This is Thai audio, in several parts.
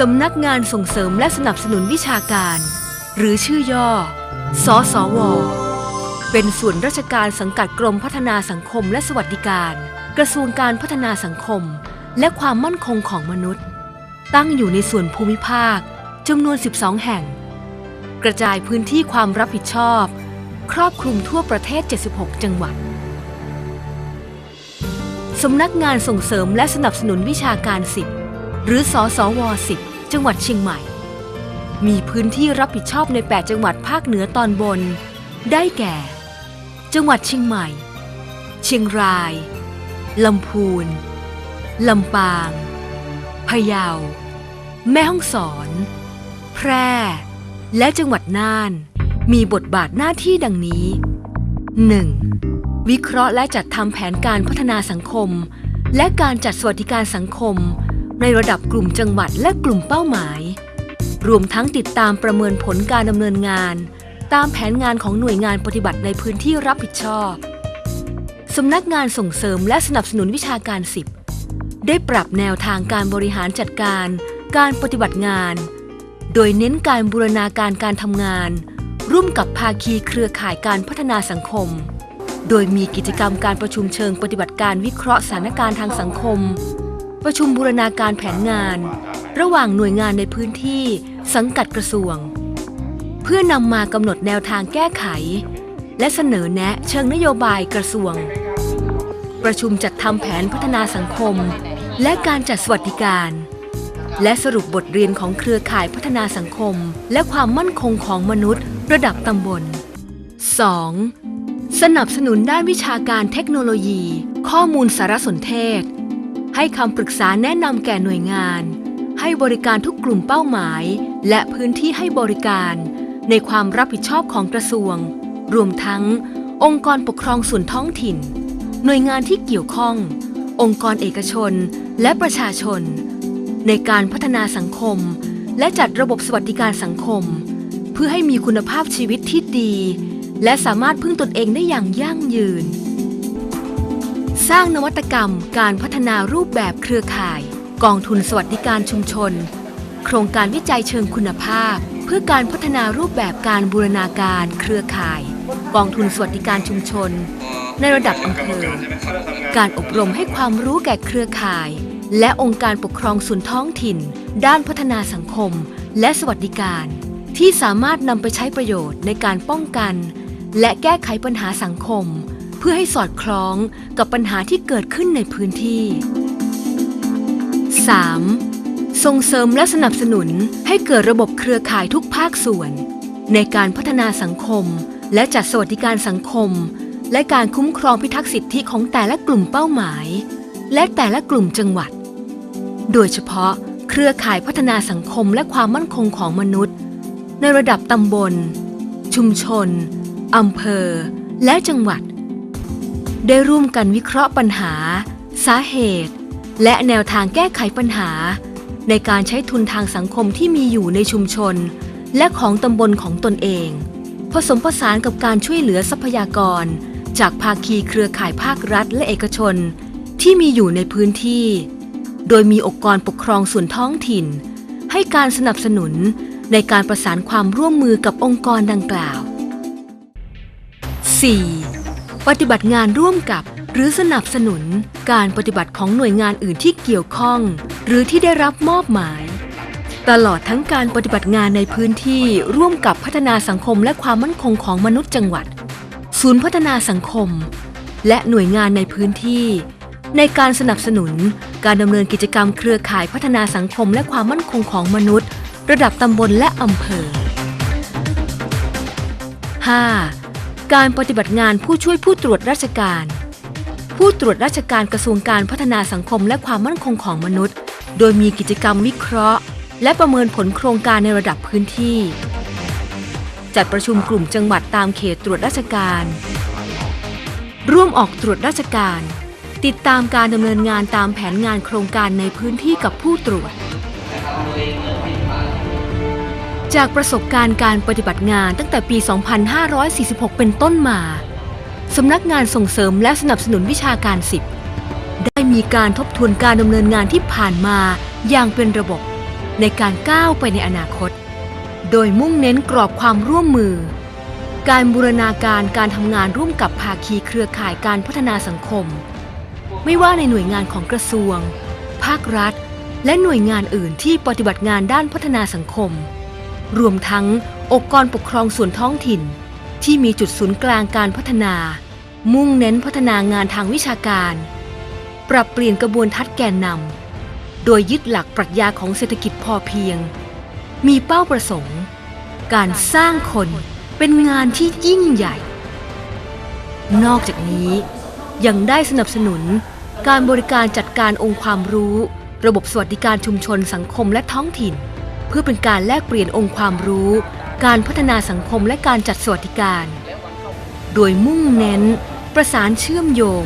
สำนักงานส่งเสริมและสนับสนุนวิชาการ หรือชื่อย่อ สสว เป็นส่วนราชการสังกัดกรมพัฒนาสังคมและสวัสดิการ กระทรวงการพัฒนาสังคม และความมั่นคงของมนุษย์ ตั้งอยู่ในส่วนภูมิภาคจำนวน 12 แห่ง กระจายพื้นที่ความรับผิดชอบ ครอบคลุมทั่วประเทศ 76 จังหวัดสำนักงานส่งเสริมและสนับสนุนวิชาการ10 หรือสสว10 จังหวัดเชียงใหม่ มีพื้นที่รับผิดชอบใน 8 จังหวัดภาคเหนือตอนบน ได้แก่ จังหวัดเชียงใหม่ เชียงราย ลำพูน ลำปาง พะเยา แม่ฮ่องสอน แพร่ และจังหวัดน่าน มีบทบาทหน้าที่ดังนี้ 1. วิเคราะห์และจัดทำแผนการพัฒนาสังคม และการจัดสวัสดิการสังคม ในระดับกลุ่มจังหวัดและกลุ่มเป้าหมาย รวมทั้งติดตามประเมินผลการดำเนินงาน ตามแผนงานของหน่วยงานปฏิบัติในพื้นที่รับผิดชอบสำนักงานส่งเสริมและสนับสนุนวิชาการ 10 ได้ปรับแนวทางการบริหารจัดการ การปฏิบัติงาน โดยเน้นการบูรณาการการทำงาน ร่วมกับภาคีเครือข่ายการพัฒนาสังคม โดยมีกิจกรรมการประชุมเชิงปฏิบัติการวิเคราะห์สถานการณ์ทางสังคม ประชุมบูรณาการแผนงาน ระหว่างหน่วยงานในพื้นที่สังกัดกระทรวง เพื่อนำมากำหนดแนวทางแก้ไข และเสนอแนะเชิงนโยบายกระทรวง ประชุมจัดทำแผนพัฒนาสังคม และการจัดสวัสดิการ และสรุปบทเรียนของเครือข่ายพัฒนาสังคม และความมั่นคงของมนุษย์ ระดับตำบล 2. สนับสนุนด้านวิชาการเทคโนโลยี ข้อมูลสารสนเทศ ให้คำปรึกษาแนะนำแก่หน่วยงาน ให้บริการทุกกลุ่มเป้าหมาย และพื้นที่ให้บริการ ในความรับผิดชอบของกระทรวง รวมทั้ง องค์กรปกครองส่วนท้องถิ่น หน่วยงานที่เกี่ยวข้อง องค์กรเอกชน และประชาชน ในการพัฒนาสังคม และจัดระบบสวัสดิการสังคม เพื่อให้มีคุณภาพชีวิตที่ดี และสามารถพึ่งตนเองได้อย่างยั่งยืน สร้างนวัตกรรมการพัฒนารูปแบบเครือข่าย กองทุนสวัสดิการชุมชน โครงการวิจัยเชิงคุณภาพ เพื่อการพัฒนารูปแบบการบูรณาการเครือข่าย กองทุนสวัสดิการชุมชน ในระดับอำเภอการอบรมให้ความรู้แก่เครือข่าย และองค์การปกครองส่วนท้องถิ่น ด้านพัฒนาสังคม และสวัสดิการ ที่สามารถนำไปใช้ประโยชน์ในการป้องกัน และแก้ไขปัญหาสังคม พื่อให้สอดคล้องกับปัญหาที่เกิดขึ้นในพื้นที่ 3. ส่งเสริมและสนับสนุนให้เกิดระบบเครือข่ายทุกภาคส่วน ในการพัฒนาสังคม และจัดสวัสดิการสังคม และการคุ้มครองพิทักษ์สิทธิของแต่ละกลุ่มเป้าหมาย และแต่ละกลุ่มจังหวัด โดยเฉพาะ เครือข่ายพัฒนาสังคมและความมั่นคงของมนุษย์ ในระดับตำบล ชุมชนอำเภอ และจังหวัด ได้ร่วมกันวิเคราะห์ปัญหา สาเหตุ และแนวทางแก้ไขปัญหา ในการใช้ทุนทางสังคมที่มีอยู่ในชุมชน และของตำบลของตนเอง ผสมผสานกับการช่วยเหลือทรัพยากร จากภาคีเครือข่ายภาครัฐและเอกชน ที่มีอยู่ในพื้นที่ โดยมีองค์กรปกครองส่วนท้องถิ่น ให้การสนับสนุนในการประสานความร่วมมือกับองค์กรดังกล่าว 4. ปฏิบัติงานร่วมกับ หรือสนับสนุนการปฏิบัติของหน่วยงานอื่นที่เกี่ยวข้อง หรือที่ได้รับมอบหมาย ตลอดทั้งการปฏิบัติงานในพื้นที่ร่วมกับพัฒนาสังคมและความมั่นคงของมนุษย์จังหวัด ศูนย์พัฒนาสังคม และหน่วยงานในพื้นที่ ในการสนับสนุนการดำเนินกิจกรรมเครือข่ายพัฒนาสังคมและความมั่นคงของมนุษย์ ระดับตำบลและอำเภอ 5. การปฏิบัติงานผู้ช่วยผู้ตรวจราชการ ผู้ตรวจราชการกระทรวงการพัฒนาสังคมและความมั่นคงของมนุษย์ โดยมีกิจกรรมวิเคราะห์ และประเมินผลโครงการในระดับพื้นที่ จัดประชุมกลุ่มจังหวัดตามเขตตรวจราชการ ร่วมออกตรวจราชการ ติดตามการดำเนินงานตามแผนงานโครงการในพื้นที่กับผู้ตรวจ จากประสบการณ์การปฏิบัติงานตั้งแต่ปี 2546 เป็นต้นมา สำนักงานส่งเสริมและสนับสนุนวิชาการ 10 ได้มีการทบทวนการดำเนินงานที่ผ่านมาอย่างเป็นระบบในการก้าวไปในอนาคต โดยมุ่งเน้นกรอบความร่วมมือ การบูรณาการการทำงานร่วมกับภาคีเครือข่ายการพัฒนาสังคม ไม่ว่าในหน่วยงานของกระทรวง ภาครัฐ และหน่วยงานอื่นที่ปฏิบัติงานด้านพัฒนาสังคม รวมทั้งองค์กรปกครองส่วนท้องถิ่น ที่มีจุดศูนย์กลางการพัฒนา มุ่งเน้นพัฒนางานทางวิชาการ ปรับเปลี่ยนกระบวนทัศน์แกนนำโดยยึดหลักปรัชญาของเศรษฐกิจพอเพียง มีเป้าประสงค์ การสร้างคนเป็นงานที่ยิ่งใหญ่ นอกจากนี้ยังได้สนับสนุนการบริการจัดการองค์ความรู้ ระบบสวัสดิการชุมชนสังคมและท้องถิ่น พื่อเป็นการแลกเปลี่ยนองค์ความรู้ การพัฒนาสังคมและการจัดสวัสดิการ โดยมุ่งเน้น ประสานเชื่อมโยง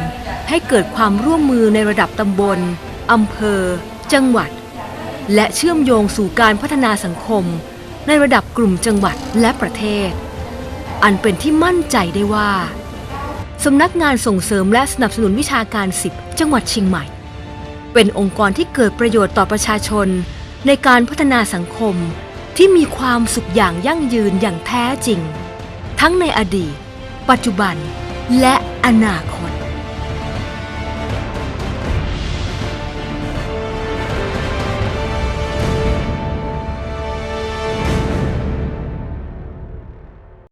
ให้เกิดความร่วมมือในระดับตำบลอำเภอ จังหวัด และเชื่อมโยงสู่การพัฒนาสังคม ในระดับกลุ่มจังหวัดและประเทศ อันเป็นที่มั่นใจได้ว่าสำนักงานส่งเสริมและสนับสนุนวิชาการ 10 จังหวัดเชียงใหม่ เป็นองค์กรที่เกิดประโยชน์ต่อประชาชน ในการพัฒนาสังคมที่มีความสุขอย่างยั่งยืนอย่างแท้จริง ทั้งในอดีต ปัจจุบัน และอนาคต